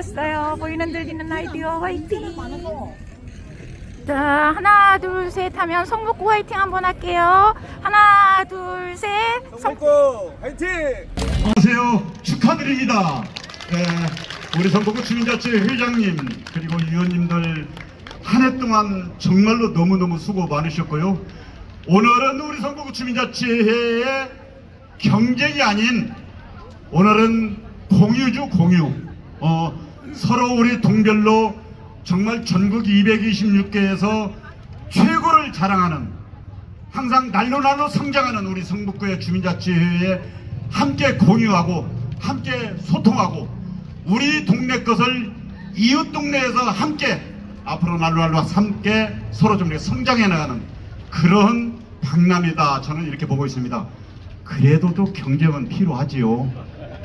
왔어요. 보이는 들리는 아이디어 화이팅! 자, 하나, 둘, 셋 하면 성북구 화이팅 한번 할게요. 하나, 둘, 셋. 성... 성북구 화이팅! 안녕하세요. 축하드립니다. 예, 우리 성북구 주민자치 회장님 그리고 위원님들 한 해 동안 정말로 너무너무 수고 많으셨고요. 오늘은 우리 성북구 주민자치회의 경쟁이 아닌 오늘은 공유주 공유. 어, 서로 우리 동별로 정말 전국 226개에서 최고를 자랑하는 항상 날로 날로 성장하는 우리 성북구의 주민자치회에 함께 공유하고 함께 소통하고 우리 동네 것을 이웃 동네에서 함께 앞으로 날로 날로 함께 서로 좀 성장해 나가는 그런 박람이다 저는 이렇게 보고 있습니다. 그래도 또 경쟁은 필요하지요.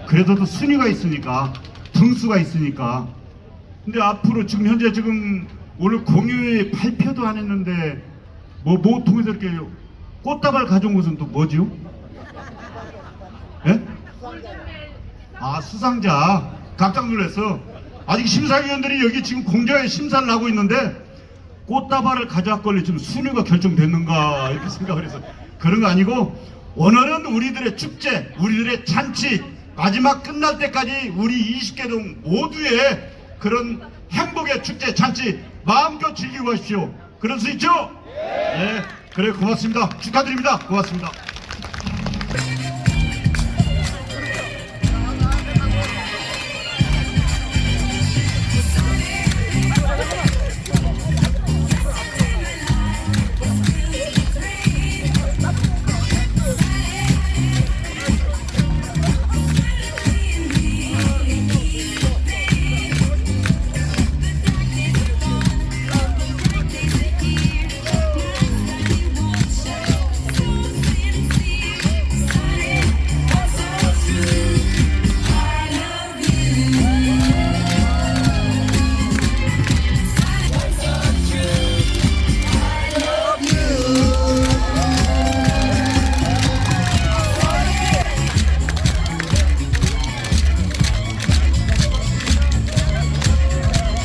그래도 또 순위가 있으니까 등수가 있으니까 근데 앞으로 지금 현재 지금 오늘 공유회 발표도 안 했는데 뭐, 뭐 통해서 이렇게 꽃다발 가져온 것은 또 뭐지요? 예? 아, 수상자. 깜짝 놀랐어. 아직 심사위원들이 여기 지금 공정에 심사를 하고 있는데 꽃다발을 가져왔걸리 지금 순위가 결정됐는가 이렇게 생각을 해서 그런 거 아니고 오늘은 우리들의 축제, 우리들의 잔치 마지막 끝날 때까지 우리 20개 동 모두의 그런 행복의 축제 잔치 마음껏 즐기고 가십시오. 그럴 수 있죠? 네. 그래 고맙습니다. 축하드립니다. 고맙습니다.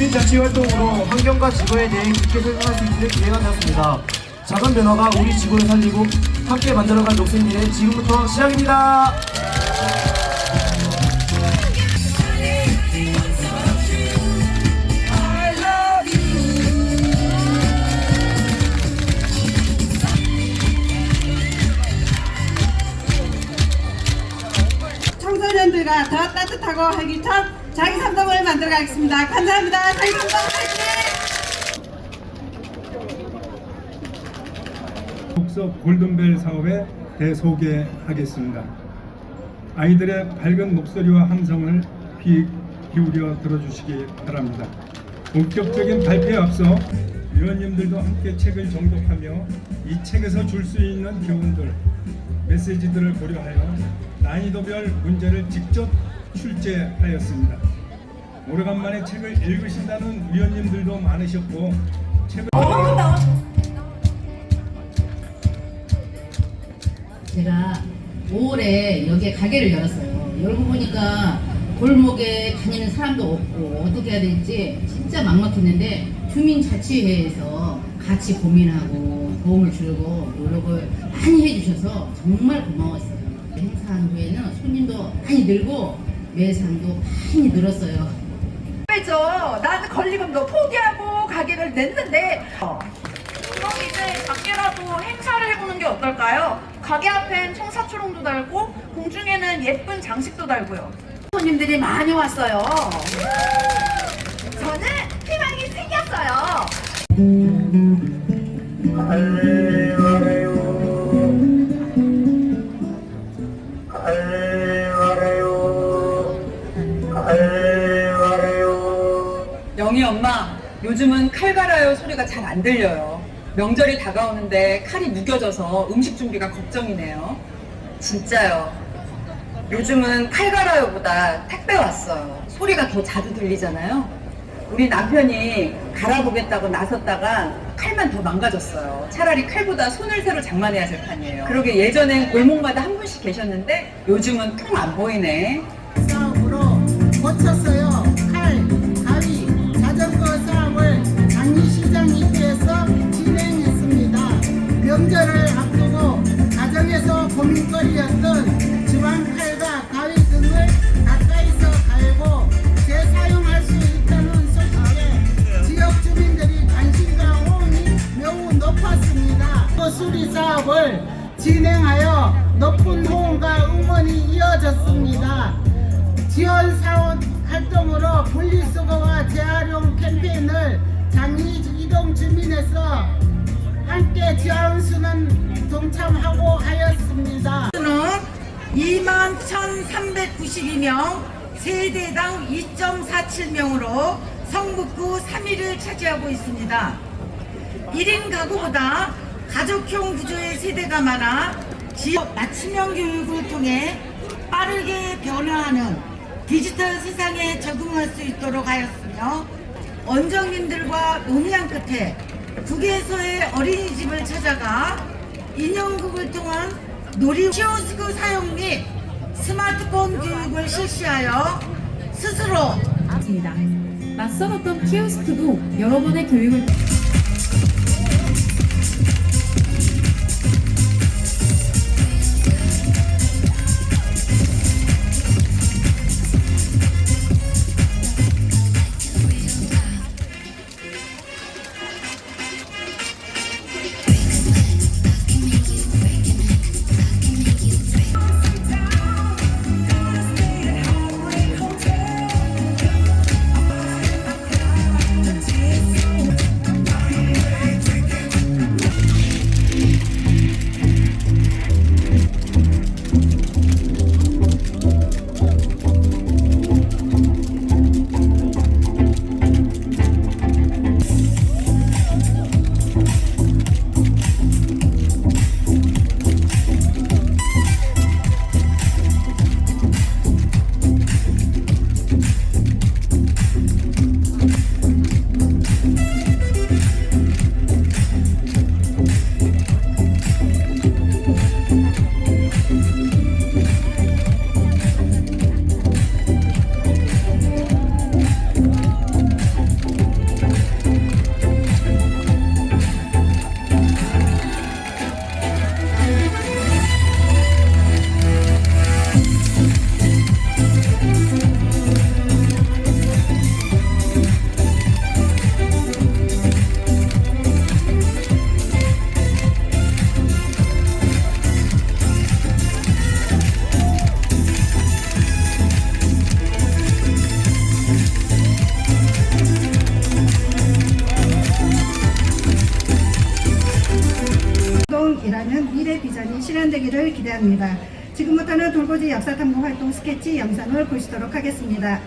시민자치 활동으로 환경과 지구에 대해 깊게 설명할 수 있는 기회가 되었습니다. 작은 변화가 우리 지구를 살리고 함께 만들어갈 녹색 미래 지금부터 시작입니다. 청소년들과 더 따뜻하고 활기찬 자기 삼동을 만들어 가겠습니다. 감사합니다. 자기 삼동 화이팅! 독서 골든벨 사업에 대소개하겠습니다. 아이들의 밝은 목소리와 함성을 귀 기울여 들어주시기 바랍니다. 본격적인 발표에 앞서 위원님들도 함께 책을 정독하며 이 책에서 줄 수 있는 교훈들, 메시지들을 고려하여 난이도별 문제를 직접 출제하였습니다. 오래간만에 책을 읽으신다는 위원님들도 많으셨고 책을 제가 5월에 여기에 가게를 열었어요. 열고 보니까 골목에 다니는 사람도 없고 어떻게 해야 될지 진짜 막막했는데 주민자치회에서 같이 고민하고 도움을 주려고 노력을 많이 해주셔서 정말 고마웠어요. 행사한 후에는 손님도 많이 늘고 매상도 많이 늘었어요. 왜죠? 나는 권리금도 포기하고 가게를 냈는데 그럼 이제 밖에라도 행사를 해보는 게 어떨까요? 가게 앞엔 청사초롱도 달고 공중에는 예쁜 장식도 달고요. 손님들이 많이 왔어요. 저는 희망이 생겼어요. 요즘은 칼 갈아요 소리가 잘 안 들려요. 명절이 다가오는데 칼이 무겨져서 음식 준비가 걱정이네요. 진짜요. 요즘은 칼 갈아요보다 택배 왔어요. 소리가 더 자주 들리잖아요. 우리 남편이 갈아보겠다고 나섰다가 칼만 더 망가졌어요. 차라리 칼보다 손을 새로 장만해야 될 판이에요. 그러게 예전엔 골목마다 한 분씩 계셨는데 요즘은 통 안 보이네. 고민거리였던 주방칼과 가위 등을 가까이서 갈고 재사용할 수 있다는 소식에 지역 주민들이 관심과 호응이 매우 높았습니다. 수리 사업을 진행하여 높은 호응과 응원이 이어졌습니다. 지원 사원 활동으로 분리수거와 재활용 캠페인을 장리 이동 주민에서 함께 지원수는 동참하고 하였습니다. 수는 2만 1,392명, 세대당 2.47명으로 성북구 3위를 차지하고 있습니다. 1인 가구보다 가족형 구조의 세대가 많아 지역 맞춤형 교육을 통해 빠르게 변화하는 디지털 세상에 적응할 수 있도록 하였으며 원정민들과 논의한 끝에 국에서의 어린이집을 찾아가 인형극을 통한 놀이 키오스크 사용 및 스마트폰 교육을 실시하여 스스로 어떤 키오스크도 여러분의 교육을 기대합니다. 지금부터는 돌고지 역사 탐구 활동 스케치 영상을 보시도록 하겠습니다.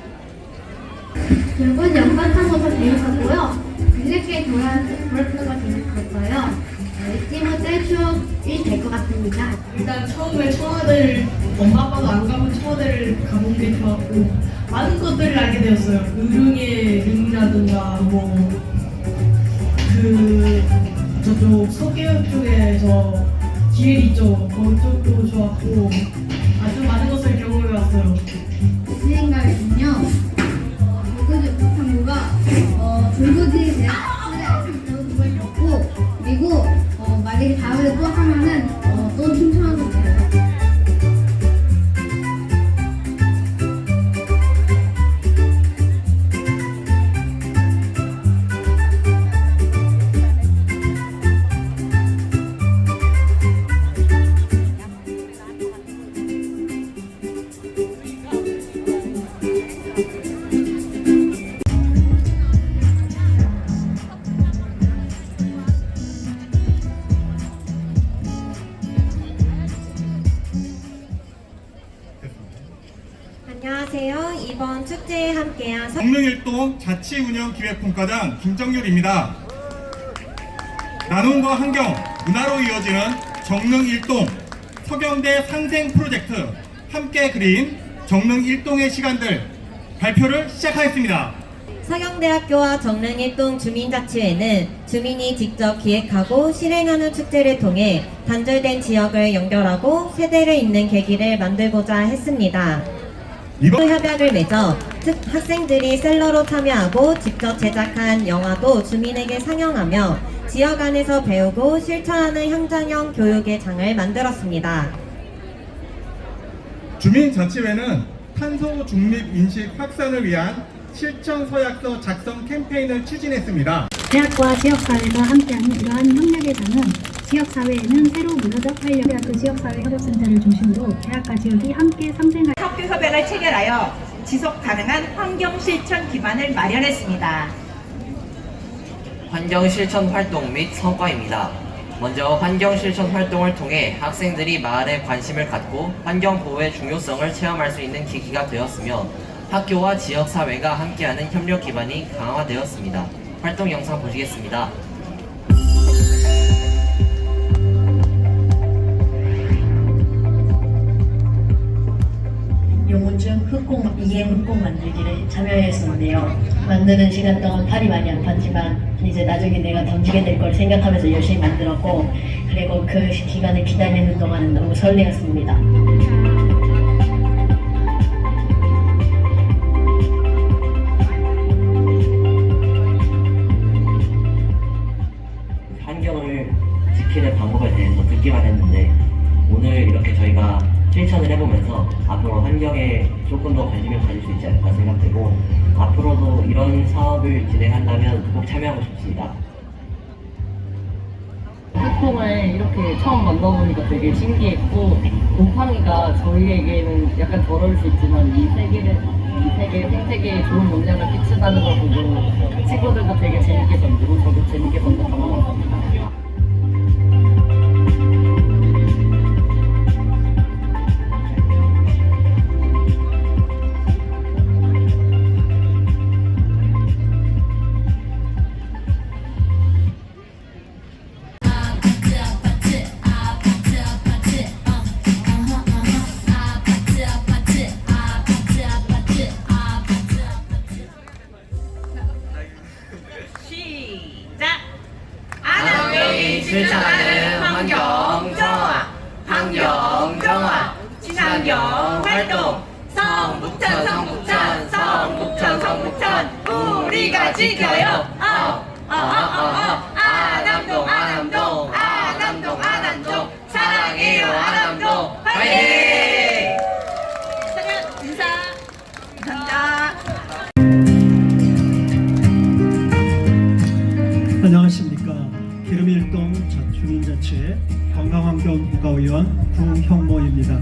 연간 탐구가 재밌었고요. 뒤늦게 돌아보는 거 재밌었어요. 잊지 못할 추억이 될 것 같습니다. 일단 처음에 청와대를 엄마 아빠도 안 가본 청와대를 가본 게 좋았고 많은 것들을 알게 되었어요. 의룡의 릉이라든가 뭐 그 저쪽 서계역 쪽에서 길 있죠. 거기 쪽도 좋았고 아주 많은 것을 경험해 왔어요. 제 생각에는요. 자치운영기획분과장 김정률입니다. 나눔과 환경, 문화로 이어지는 정릉 일동 서경대 상생 프로젝트 함께 그린 정릉 일동의 시간들 발표를 시작하겠습니다. 서경대학교와 정릉 일동 주민자치회는 주민이 직접 기획하고 실행하는 축제를 통해 단절된 지역을 연결하고 세대를 잇는 계기를 만들고자 했습니다. 이번 협약을 맺어 특 학생들이 셀러로 참여하고 직접 제작한 영화도 주민에게 상영하며 지역 안에서 배우고 실천하는 현장형 교육의 장을 만들었습니다. 주민자치회는 탄소 중립 인식 확산을 위한 실천 서약서 작성 캠페인을 추진했습니다. 대학과 지역사회가 함께하는 이러한 협력의 장은 지역사회에는 새로 문화적 활력 대학교 지역사회 협업센터를 중심으로 대학과 지역이 함께 상생할 학교 협약을 체결하여 지속 가능한 환경 실천 기반을 마련했습니다. 환경 실천 활동 및 성과입니다. 먼저 환경 실천 활동을 통해 학생들이 마을에 관심을 갖고 환경 보호의 중요성을 체험할 수 있는 계기가 되었으며 학교와 지역 사회가 함께하는 협력 기반이 강화되었습니다. 활동 영상 보시겠습니다. 용운중 흑공 이행 흑공 만들기를 참여했었는데요. 만드는 시간 동안 팔이 많이 아팠지만 이제 나중에 내가 던지게 될 걸 생각하면서 열심히 만들었고 그리고 그 기간을 기다리는 동안은 너무 설레었습니다. 환경을 지키는 방법에 대해서 듣기만 했는데 오늘 이렇게 저희가 실천을 해보면서 앞으로 환경에 조금 더 관심을 가질 수 있지 않을까 생각되고 앞으로도 이런 사업을 진행한다면 꼭 참여하고 싶습니다. 흑공을 이렇게 처음 만나보니까 되게 신기했고 곰팡이가 저희에게는 약간 덜어올 수 있지만 이 세계를 이 세계 생태계에 좋은 영향을 끼친다는 걸 보고 친구들도 되게 재밌게 던지고 저도 재밌게 것 같습니다. 실천하는 환경 정화, 환경 정화, 친환경 활동, 성북천, 성북천, 성북천, 성북천, 우리가 지켜요. 어, 어, 어, 어, 어. 아남동, 아 국가위원 구형모입니다.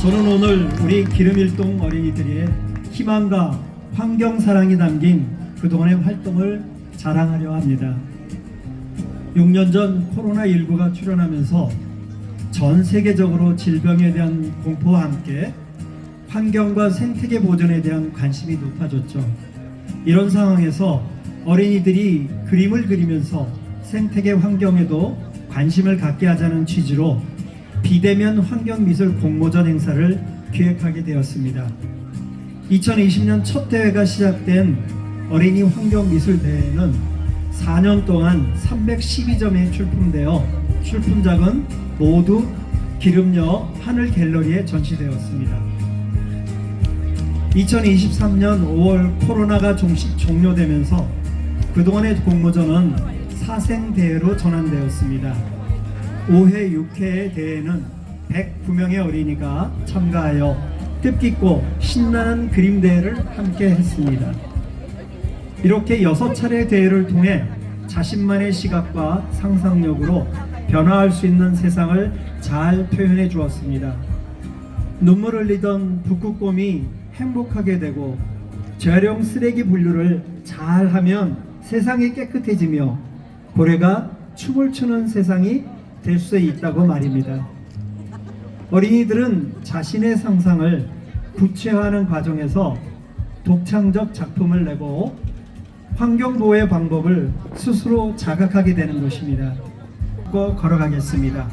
저는 오늘 우리 기름일동 어린이들의 희망과 환경사랑이 담긴 그동안의 활동을 자랑하려 합니다. 6년 전 코로나19가 출현하면서 전 세계적으로 질병에 대한 공포와 함께 환경과 생태계 보존에 대한 관심이 높아졌죠. 이런 상황에서 어린이들이 그림을 그리면서 생태계 환경에도 관심을 갖게 하자는 취지로 비대면 환경미술 공모전 행사를 기획하게 되었습니다. 2020년 첫 대회가 시작된 어린이 환경미술 대회는 4년 동안 312점에 출품되어 출품작은 모두 기름역 하늘 갤러리에 전시되었습니다. 2023년 5월 코로나가 종식 종료되면서 그동안의 공모전은 사생대회로 전환되었습니다. 5회 6회의 대회는 109명의 어린이가 참가하여 뜻깊고 신나는 그림 대회를 함께 했습니다. 이렇게 6차례 대회를 통해 자신만의 시각과 상상력으로 변화할 수 있는 세상을 잘 표현해 주었습니다. 눈물 흘리던 북극곰이 행복하게 되고 재활용 쓰레기 분류를 잘 하면 세상이 깨끗해지며 고래가 춤을 추는 세상이 될 수 있다고 말입니다. 어린이들은 자신의 상상을 구체화하는 과정에서 독창적 작품을 내고 환경보호의 방법을 스스로 자각하게 되는 것입니다. 고 걸어가겠습니다.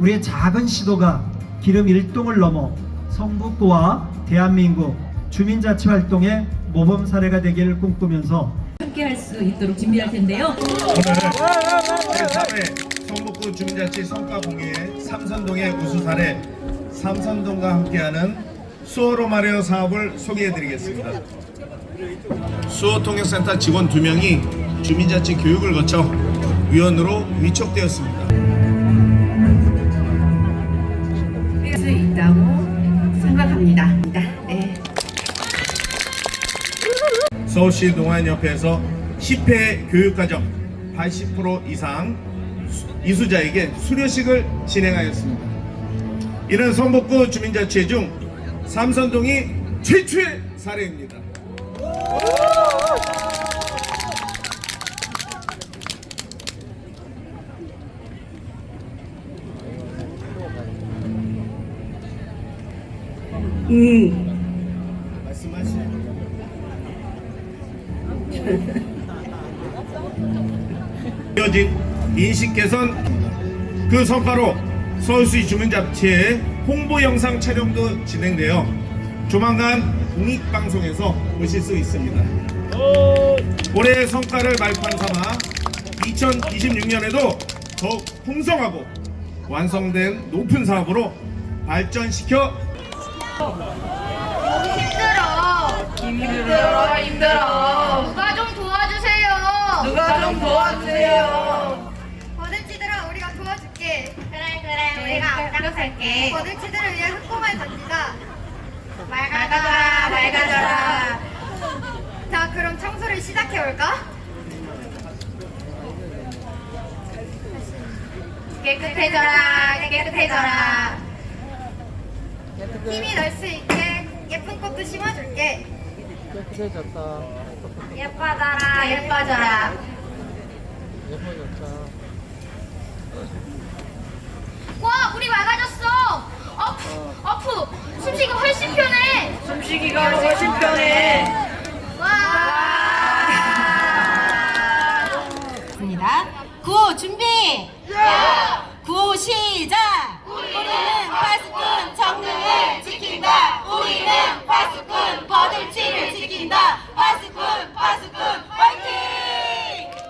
우리의 작은 시도가 기름 일동을 넘어 성북구와 대한민국 주민자치 활동의 모범 사례가 되기를 꿈꾸면서 함께 할 수 있도록 준비할 텐데요. 오늘 제3회 성북구 주민자치 성과공예 삼선동의 우수 사례 삼선동과 함께하는 수어로 말해요 사업을 소개해드리겠습니다. 수어통역센터 직원 2명이 주민자치 교육을 거쳐 위원으로 위촉되었습니다. 할 수 있다고 생각합니다. 서울시 농아연협회에서 10회 교육과정 80% 이상 수- 이수자에게 수료식을 진행하였습니다. 이는 성북구 주민자치회 중 삼선동이 최초의 사례입니다. 말 이어진 인식 개선 그 성과로 서울시 주민자치회 홍보 영상 촬영도 진행되어 조만간 공익방송에서 보실 수 있습니다. 올해의 성과를 말판 삼아 2026년에도 더욱 풍성하고 완성된 높은 사업으로 발전시켜 힘들어. 힘들어, 힘들어. 누가 좀 도와주세요. 버들치들아 우리가 도와줄게. 그래 그래 우리가 앞장설게. 버들치들을 위해 흑공을 던지자. 맑아져라 맑아져라. 자 그럼 청소를 시작해 볼까? 깨끗해져라 깨끗해져라. 힘이 날 수 있게 예쁜 꽃도 심어줄게. 예뻐져라 예뻐져라. 와 우리 맑아졌어 어프 어프 숨쉬기 훨씬 편해 숨쉬기가 훨씬 편해. 와. 구호 준비. 구호 시작. 우리는 파수꾼 정릉을 지킨다. 우리는 파수꾼 버들치를 지킨다. 파수꾼 파수꾼 화이팅!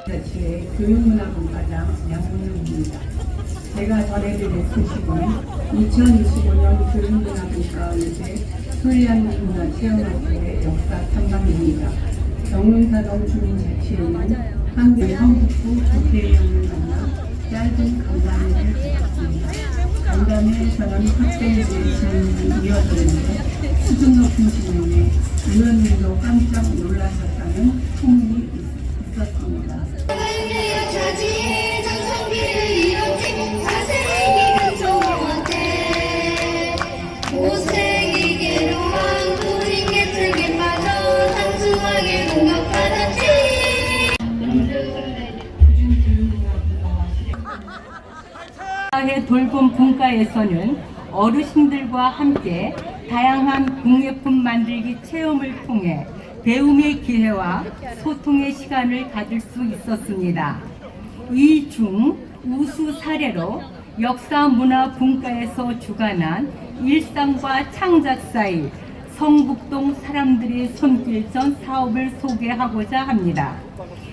자치의 교육문화분과장 양문영입니다. 제가 전해드릴 소식은 2025년 교육문화분과의회 소리안문화체험학교의 역사 탐방입니다. 정릉사동 주민자치회는 한국 성북구 국회의원을 만나 짧은 간담회를 가졌습니다. 저는 학생들의 질문이 이어졌는데 수준 높은 질문에 의원님도 깜짝 놀라셨다는 소문이 있- 있었습니다. 의 돌봄 분과에서는 어르신들과 함께 다양한 공예품 만들기 체험을 통해 배움의 기회와 소통의 시간을 가질 수 있었습니다. 이 중 우수 사례로 역사 문화 분과에서 주관한 일상과 창작 사이 성북동 사람들의 손길 전 사업을 소개하고자 합니다.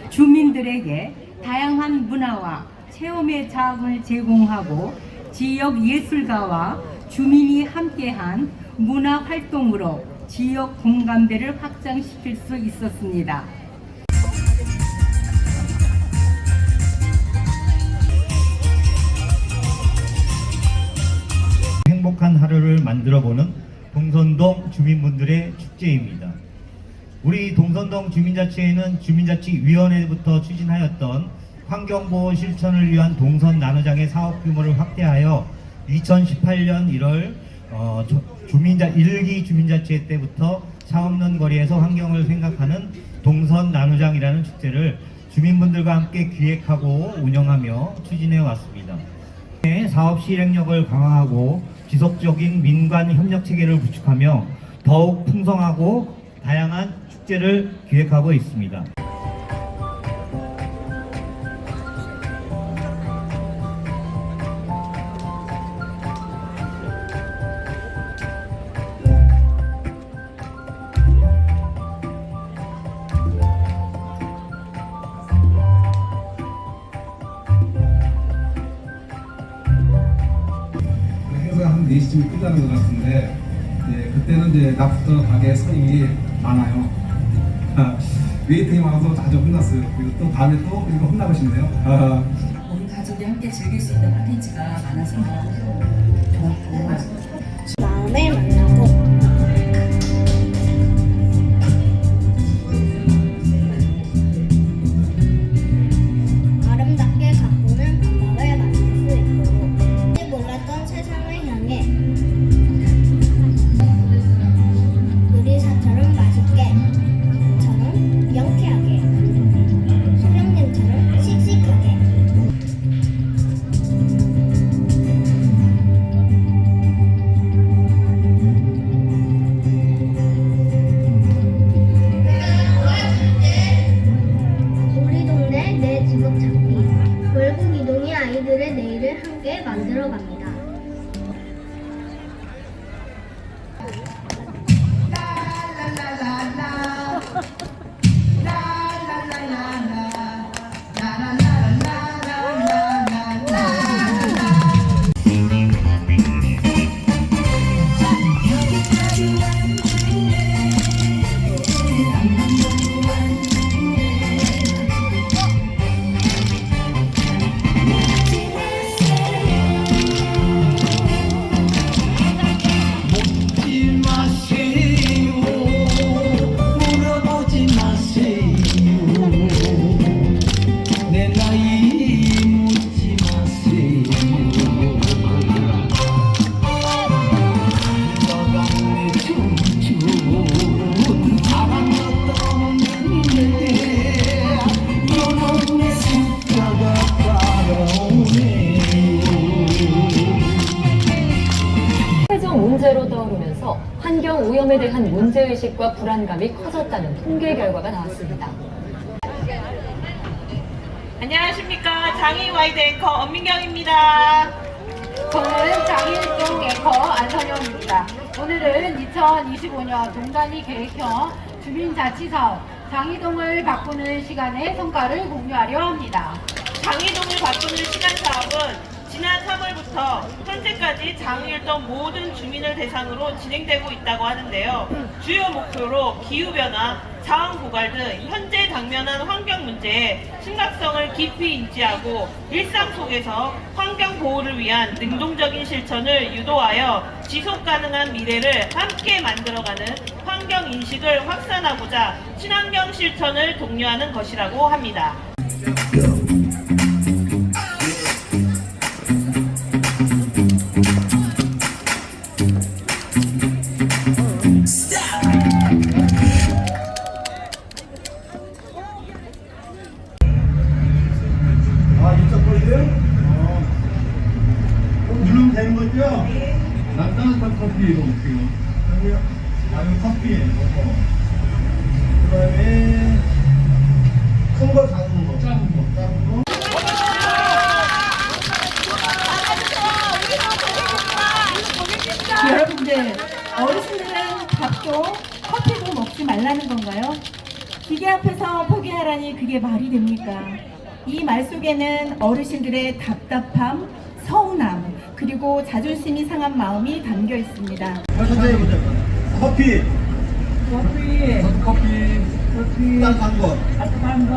주민들에게 다양한 문화와 체험의 자극을 제공하고 지역 예술가와 주민이 함께한 문화 활동으로 지역 공감대를 확장시킬 수 있었습니다. 행복한 하루를 만들어보는 동선동 주민분들의 축제입니다. 우리 동선동 주민자치회는 주민자치위원회부터 추진하였던 환경보호 실천을 위한 동선 나누장의 사업 규모를 확대하여 2018년 1월 어, 주- 주민자 1기 주민자치회 때부터 차 없는 거리에서 환경을 생각하는 동선 나누장이라는 축제를 주민분들과 함께 기획하고 운영하며 추진해 왔습니다. 사업 실행력을 강화하고 지속적인 민관 협력 체계를 구축하며 더욱 풍성하고 다양한 축제를 기획하고 있습니다. 그리고 또 다음에 또 이거 혼나고 싶네요. 아, 온 가족이 함께 즐길 수 있는 콘텐츠가 많아서 불안감이 커졌다는 통계 결과가 나왔습니다. 안녕하십니까 장희 와이드 앵커 엄민경입니다. 저는 장일동 앵커 안선영입니다. 오늘은 2025년 동단위 계획형 주민자치사업 장이동을 바꾸는 시간의 성과를 공유하려 합니다. 장희동을 바꾸는 시간 사업은 지난 3월부터 현재까지 장일동 모든 주민을 대상으로 진행되고 있다고 하는데요. 주요 목표로 기후변화, 자원고갈 등 현재 당면한 환경 문제의 심각성을 깊이 인지하고 일상 속에서 환경 보호를 위한 능동적인 실천을 유도하여 지속 가능한 미래를 함께 만들어가는 환경 인식을 확산하고자 친환경 실천을 독려하는 것이라고 합니다. 어르신들의 답답함, 서운함, 그리고 자존심이 상한 마음이 담겨 있습니다. 선생님 커피. 커피. 커피. 커피. 따뜻한 거. 따뜻한 거.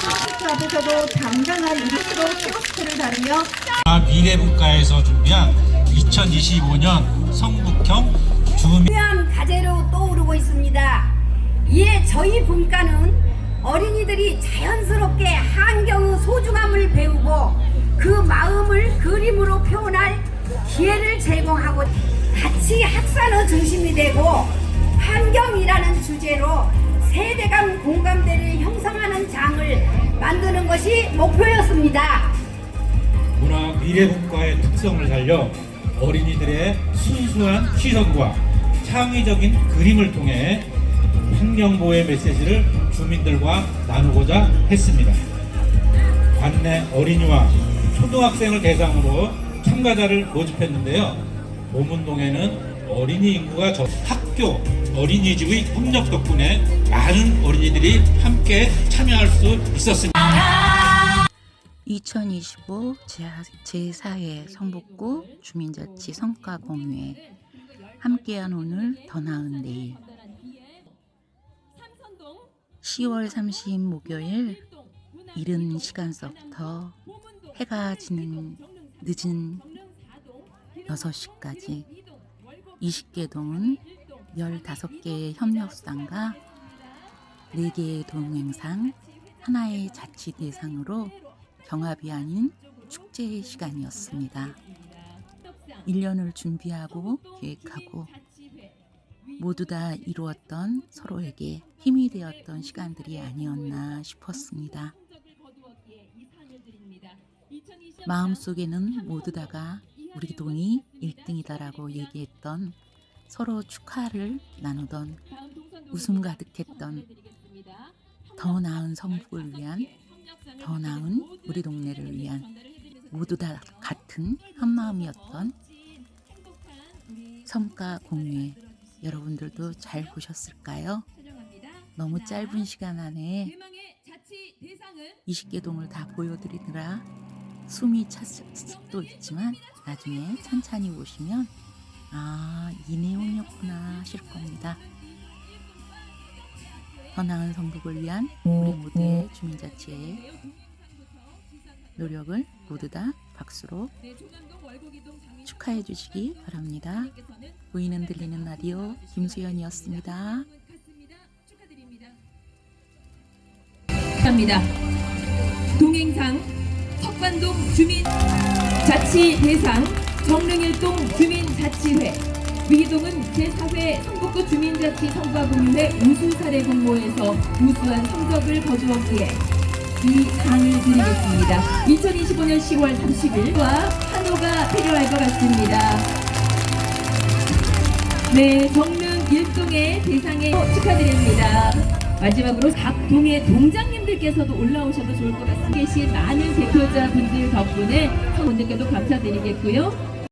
키오스크 앞에서도 당당한 이름으로 키오스크를 다루며 미래국가에서 준비한 2025년 성북형 주민 중요한 과제로 떠오르고 있습니다. 이에 저희 본과는 어린이들이 자연스럽게 환경의 소중함을 배우고 그 마음을 그림으로 표현할 기회를 제공하고 같이 학산의 중심이 되고 환경이라는 주제로 세대 간 공감대를 형성하는 장을 만드는 것이 목표였습니다. 문화 미래국가의 특성을 살려 어린이들의 순수한 시선과 창의적인 그림을 통해 환경보호의 메시지를 주민들과 나누고자 했습니다. 관내 어린이와 초등학생을 대상으로 참가자를 모집했는데요. 봄운동에는 어린이 인구가 적 학교 어린이집의 협력 덕분에 많은 어린이들이 함께 참여할 수 있었습니다. 2025 제4회 성북구 주민자치 성과 공유회. 함께한 오늘 더 나은 내일. 10월 30 목요일 이른 시간서부터 해가 지는 늦은 6시까지 20개 동은 15개의 협력상과 4개의 동행상, 하나의 자치 대상으로 경합이 아닌 축제의 시간이었습니다. 1년을 준비하고 계획하고 모두 다 이루었던 서로에게 힘이 되었던 시간들이 아니었나 싶었습니다. 마음속에는 모두 다가 우리 동이 1등이다라고 얘기했던 서로 축하를 나누던 웃음 가득했던 더 나은 성북을 위한 더 나은 우리 동네를 위한 모두 다 같은 한마음이었던 성과 공유회 여러분들도 잘 보셨을까요? 너무 짧은 시간 안에 20개 동을 다 보여드리느라 숨이 찼을 수도 있지만 나중에 찬찬히 보시면 아, 이 내용이었구나 하실 겁니다. 더 나은 성북을 위한 우리 모두의 주민자치의 노력을 모두 다 박수로 축하해 주시기 바랍니다. 보이는 들리는 라디오 김수연이었습니다. 합니다. 동행상 석관동 주민 자치 대상 정릉일동 주민자치회 위기동은 제4회 성북구 주민자치 성과공유회 우수 사례 공모에서 우수한 성적을 거두었기에 이 상을 드리겠습니다. 2025년 10월 30일과 한호가 필요할 것 같습니다. 네, 정릉 일동의 대상에 축하드립니다. 마지막으로 각 동의 동장님들께서도 올라오셔도 좋을 것 같습니다. 계신 많은 대표자분들 덕분에 성분들께도 감사드리겠고요.